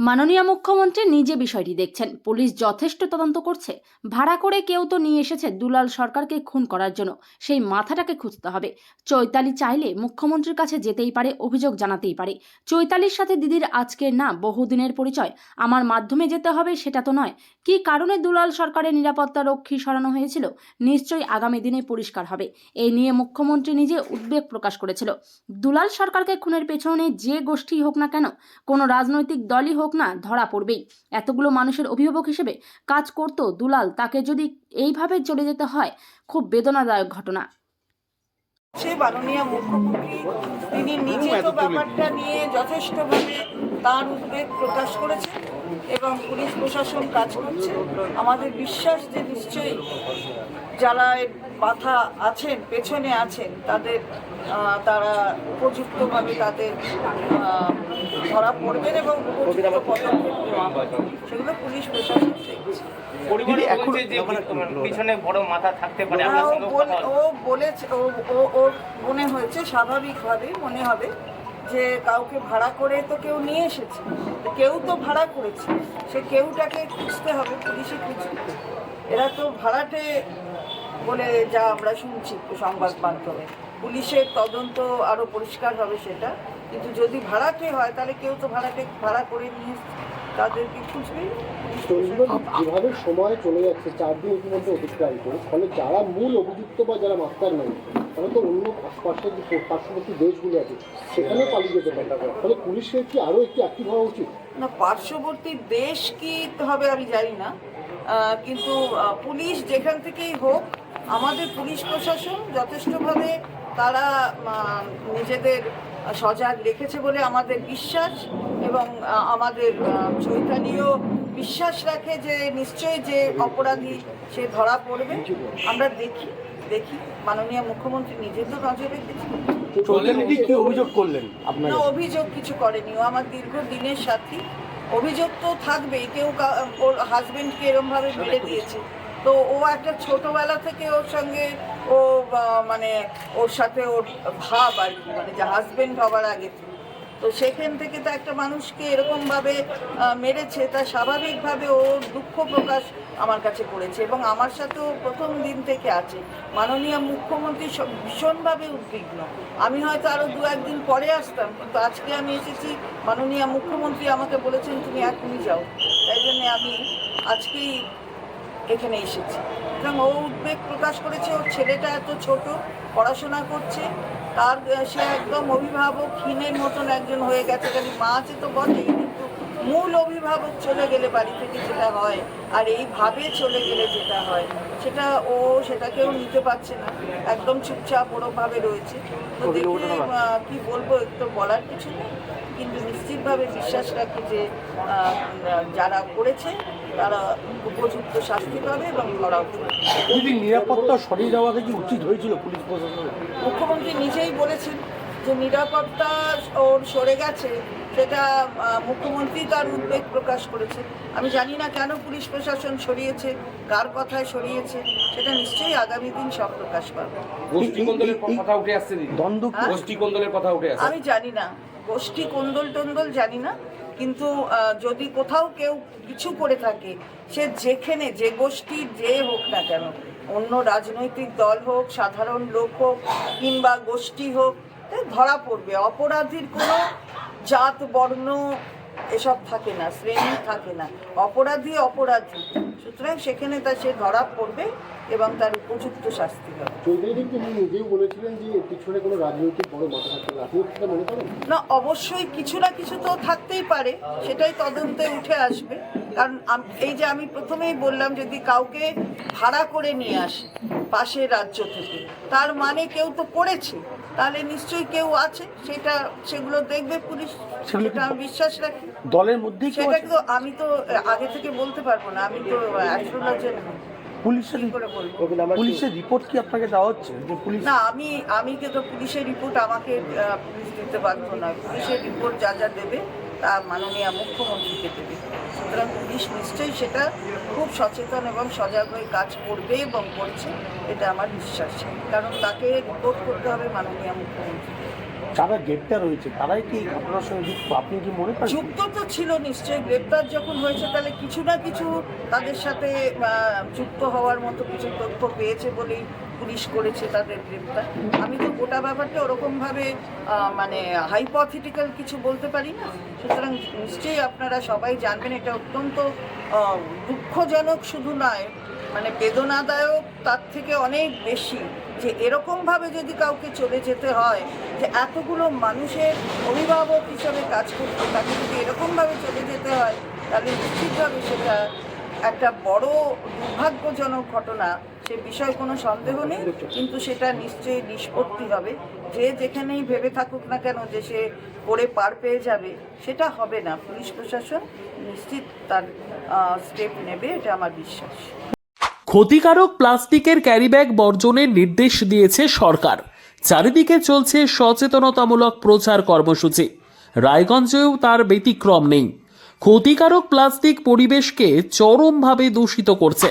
মাননীয় মুখ্যমন্ত্রী নিজে বিষয়টি দেখছেন। পুলিশ যথেষ্ট তদন্ত করছে। ভাড়া করে কেউ তো নিয়ে এসেছে দুলাল সরকারকে খুন করার জন্য। সেই মাথাটাকে খুঁজতে হবে। চৈতালি চাইলে মুখ্যমন্ত্রীর কাছে যেতেই পারে, অভিযোগ জানাতেই পারে। চৈতালির সাথে দিদির আজকের না, বহুদিনের পরিচয়। আমার মাধ্যমে যেতে হবে সেটা তো নয়। কী কারণে দুলাল সরকারের নিরাপত্তা রক্ষী সরানো হয়েছিল? নিশ্চয়ই আগামী দিনে পরিষ্কার হবে। এই নিয়ে মুখ্যমন্ত্রী নিজে উদ্বেগ প্রকাশ করেছিল। দুলাল সরকারকে খুনের পেছনে যে গোষ্ঠী হোক না কেন, কোনো রাজনৈতিক দলই হোক না ধরা পড়বেই। এতগুলো মানুষের অভিভাবক হিসেবে কাজ করতো দুলাল, তাকে যদি এইভাবে চলে যেতে হয়, খুব বেদনাদায়ক ঘটনা। সে মাননীয় মুখ্যমন্ত্রী, তিনি নিজে তো ব্যাপারটা নিয়ে যথেষ্টভাবে তার উদ্বেগ প্রকাশ করেছেন এবং পুলিশ প্রশাসন কাজ করছে। আমাদের বিশ্বাস যে নিশ্চয়ই যারা এর আছেন, পেছনে আছেন, তাদের তারা উপযুক্তভাবে তাদের ধরা পড়বেন এবং উপযুক্ত পদক্ষেপ নেওয়া সেগুলো পুলিশ প্রশাসন দেখছে। পরিবারে এখন যে তোমার পিছনে বড় মাথা থাকতে পারে ও সঙ্গে বলে- ও বলেছে ও ও- ওর মনে হয়েছে স্বাভাবিকভাবে মনে হবে যে কাউকে ভাড়া করে তো কেউ নিয়ে এসেছে তো কেউ তো ভাড়া করেছে সে কেউটাকে খুঁজতে হবে পুলিশে খুঁজবে এরা তো ভাড়াটে বলে যা আমরা শুনছি সংবাদ মাধ্যমে। পুলিশের তদন্ত আরও পরিষ্কার হবে সেটা। কিন্তু যদি ভাড়াটে হয় তাহলে কেউ তো ভাড়াটে ভাড়া করে নিয়ে তাদেরকে খুঁজবে। যেভাবে সময় চলে যাচ্ছে চার দিন ইতিমধ্যে অতিক্রান্ত ফলে যারা মূল অভিযুক্ত বা যারা মাস্টার নয় তারা তো অন্য আশপাশের পার্শ্ববর্তী দেশগুলো আছে সেখানেও পালিয়ে যেতে পারে। ফলে পুলিশের কি আরও একটি অ্যাক্টিভ হওয়া উচিত? না পার্শ্ববর্তী দেশ কি হবে আমি জানি না। কিন্তু পুলিশ যেখান থেকেই হোক আমাদের পুলিশ প্রশাসন যথেষ্টভাবে তারা নিজেদের সজাগ রেখেছে বলে আমাদের বিশ্বাস এবং আমাদের চৈতালিও বিশ্বাস রাখে যে নিশ্চয়ই যে অপরাধী সে ধরা পড়বে। আমরা দেখি দেখি। মাননীয় মুখ্যমন্ত্রী নিজে তো নজর রেখেছেন অভিযোগ করলেন আপনার না অভিযোগ কিছু করেনি। ও আমার দীর্ঘ দিনের সাথী। অভিযোগ তো থাকবেই। কেউ কা- ওর হাজবেন্ডকে এরমভাবে মেরে দিয়েছে। তো ও একটা ছোটবেলা থেকে ওর সঙ্গে ও মানে ওর সাথে ওর ভাব আর কি মানে যে হাজবেন্ড হবার আগে। তো সেখান থেকে তো একটা মানুষকে এরকমভাবে মেরেছে, তা স্বাভাবিকভাবে ওর দুঃখ প্রকাশ আমার কাছে করেছে এবং আমার সাথেও প্রথম দিন থেকে আছে। মাননীয় মুখ্যমন্ত্রী ভীষণভাবে উদ্বিগ্ন। আমি হয়তো আরও দু একদিন পরে আসতাম, কিন্তু আজকে আমি এসেছি, মাননীয় মুখ্যমন্ত্রী আমাকে বলেছেন, তুমি এখনই যাও। তাই জন্যে আমি আজকেই এখানে এসেছি। এবং ও উদ্বেগ প্রকাশ করেছে ওর ছেলেটা এত ছোট পড়াশোনা করছে তার সে একদম অভিভাবক অভিভাবকহীনের মতন একজন হয়ে গেছে খালি মা আছে তো বটেই কিন্তু মূল অভিভাবক চলে গেলে বাড়ি থেকে যেটা হয় আর এইভাবে চলে গেলে যেটা হয় সেটা ও সেটাকেও নিতে পারছে না একদম চুপচাপ ওরমভাবে রয়েছে। তো দেখে কি বলব একটু বলার কিছু নেই? কিন্তু নিশ্চিতভাবে বিশ্বাস রাখি যে যারা করেছে তারা উপযুক্ত শাস্তি পাবে এবং ধরা উঠবে নিরাপত্তা সরিয়ে যাওয়া থেকে উচিত হয়েছিল পুলিশ প্রশাসনের? মুখ্যমন্ত্রী নিজেই বলেছেন যে নিরাপত্তা ওর সরে গেছে। সেটা মুখ্যমন্ত্রী তার উদ্বেগ প্রকাশ করেছে। আমি জানি না কেন পুলিশ প্রশাসন সরিয়েছে কার কথায় সরিয়েছে সেটা নিশ্চয়ই আগামী দিন সব প্রকাশ পাবে। কথা উঠে আসছে হ্যাঁ? গোষ্ঠী কোন্দলের কথা উঠে আসছে। আমি জানি না। গোষ্ঠী কোন্দল টন্দল জানি না কিন্তু যদি কোথাও কেউ কিছু করে থাকে সে যেখানে যে গোষ্ঠী যে হোক না কেন অন্য রাজনৈতিক দল হোক সাধারণ লোক হোক কিংবা গোষ্ঠী হোক ধরা পড়বে। অপরাধীর কোনো জাত বর্ণ এসব থাকে না শ্রেণি থাকে না। অপরাধী অপরাধী। সুতরাং সেখানে তা সে ধরা পড়বে এবং তার উপযুক্ত শাস্তি হবে। নিজেও বলেছিলেন যে পিছনে কোনো রাজনৈতিক বড় মাথা মনে না অবশ্যই কিছু না কিছু তো থাকতেই পারে সেটাই তদন্তে উঠে আসবে। কারণ এই যে আমি প্রথমেই বললাম যদি কাউকে ভাড়া করে নিয়ে আসে পাশের রাজ্য থেকে তার মানে কেউ তো করেছে। তাহলে নিশ্চয়ই কেউ আছে সেটা সেগুলো দেখবে পুলিশ সেটা আমি বিশ্বাস রাখি। দলের মধ্যে সেটা কিন্তু আমি তো আগে থেকে বলতে পারব না আমি তো অ্যাস্ট্রোলজার পুলিশের পুলিশের রিপোর্ট কি আপনাকে দেওয়া হচ্ছে? যে পুলিশ না আমি আমি কিন্তু পুলিশের রিপোর্ট আমাকে আহ, পুলিশ দিতে পারতো না পুলিশের রিপোর্ট যা যা দেবে তা মাননীয় মুখ্যমন্ত্রীকে দেবে। সুতরাং পুলিশ নিশ্চয়ই সেটা খুব সচেতন এবং সজাগ হয়ে কাজ করবে এবং করছে এটা আমার বিশ্বাস। কারণ তাকে রিপোর্ট করতে হবে মাননীয় মুখ্যমন্ত্রীকে যারা গ্রেপ্তার হয়েছে তারাই কি আপনার সঙ্গে যুক্ত? আপনি কি মনে করেন? যুক্ত তো ছিল নিশ্চয়ই গ্রেপ্তার যখন হয়েছে তাহলে কিছু না কিছু তাদের সাথে যুক্ত হওয়ার মতো কিছু তথ্য পেয়েছে বলেই পুলিশ করেছে তাদের গ্রেপ্তার। আমি তো গোটা ব্যাপারটা ওরকমভাবে মানে হাইপথেটিক্যাল কিছু বলতে পারি না। সুতরাং নিশ্চয়ই আপনারা সবাই জানবেন, এটা অত্যন্ত দুঃখজনক শুধু নয় মানে বেদনাদায়ক তার থেকে অনেক বেশি যে এরকমভাবে যদি কাউকে চলে যেতে হয়, যে এতগুলো মানুষের অভিভাবক হিসাবে কাজ করতে, তাকে যদি এরকমভাবে চলে যেতে হয়, তাহলে নিশ্চিতভাবে সেটা একটা বড় দুর্ভাগ্যজনক ঘটনা। সে বিষয়ে কোনো সন্দেহ নেই, কিন্তু সেটা নিশ্চয়ই নিষ্পত্তি হবে। যে যেখানেই ভেবে থাকুক না কেন যে সে করে পার পেয়ে যাবে, সেটা হবে না। পুলিশ প্রশাসন নিশ্চিত তার স্টেপ নেবে, এটা আমার বিশ্বাস। ক্ষতিকারক প্লাস্টিকের ক্যারিব্যাগ বর্জনের নির্দেশ দিয়েছে সরকার। চারিদিকে চলছে সচেতনতামূলক প্রচার কর্মসূচি। রায়গঞ্জেও তার ব্যতিক্রম নেই। ক্ষতিকারক প্লাস্টিক পরিবেশকে চরমভাবে দূষিত করছে।